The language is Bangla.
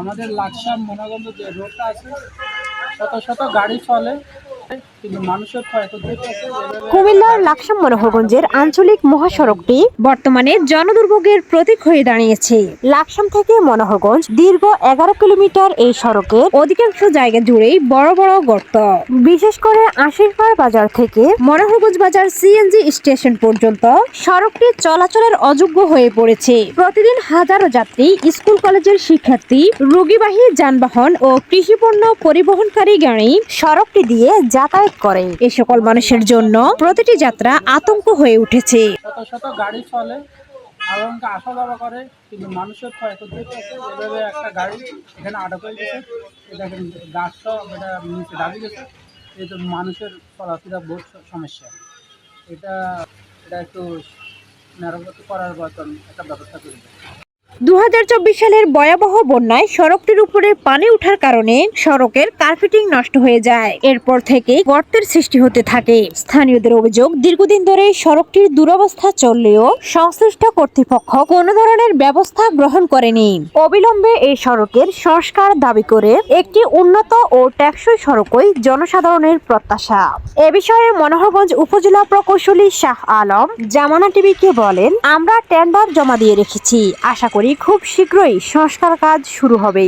আমাদের লাকসাম মোনাগঞ্জ যে রোডটা আছে শত শত গাড়ি চলে। কুমিল্লার লাকসাম মনোহরগঞ্জের আঞ্চলিক মহাসড়কটি বর্তমানে জনদুর্ভোগের প্রতীক হয়ে দাঁড়িয়েছে। লাকসাম থেকে মনোহরগঞ্জ দীর্ঘ এগারো কিলোমিটার এই সড়কের অধিকাংশ জায়গা জুড়েই বড় বড় গর্ত। বিশেষ করে আশিরপাড় বাজার থেকে মনোহরগঞ্জ বাজার সিএনজি স্টেশন পর্যন্ত সড়কটি চলাচলের অযোগ্য হয়ে পড়েছে। প্রতিদিন হাজারো যাত্রী, স্কুল কলেজের শিক্ষার্থী, রোগীবাহী যানবাহন ও কৃষিপণ্য পরিবহনকারী গাড়ি সড়কটি দিয়ে যাতায়াত করে এ সকল মানুষের জন্য প্রতিটি যাত্রা আতঙ্ক হয়ে উঠেছে। শত শত গাড়ি চলে করে, কিন্তু মানুষের একটা গাড়ি এখানে আটক হয়ে গেছে। এ দেখেন গাছটা এটা মানুষের সমস্যা। এটা এটা একটু করার মতন একটা ব্যবস্থা করে দু হাজার চব্বিশ সালের ভয়াবহ বন্যায় সড়কটির উপরে পানি ওঠার কারণে সড়কের কার্পেটিং নষ্ট হয়ে যায়। এরপর থেকে গর্তের সৃষ্টি হতে থাকে। স্থানীয়দের অভিযোগ, দীর্ঘদিন ধরে সড়কটির দুরবস্থা চললেও সংশ্লিষ্ট কর্তৃপক্ষ কোনো ধরনের ব্যবস্থা গ্রহণ করেনি। অবিলম্বে এই সড়কের সংস্কার দাবি করে একটি উন্নত ও টেকসই সড়কই জনসাধারণের প্রত্যাশা। এ বিষয়ে মনোহরগঞ্জ উপজেলা প্রকৌশলী শাহ আলম, জামানা টিভিকে বলেন, আমরা টেন্ডার জমা দিয়ে রেখেছি। আশা করি খুব শীঘ্রই সংস্কার কাজ শুরু হবে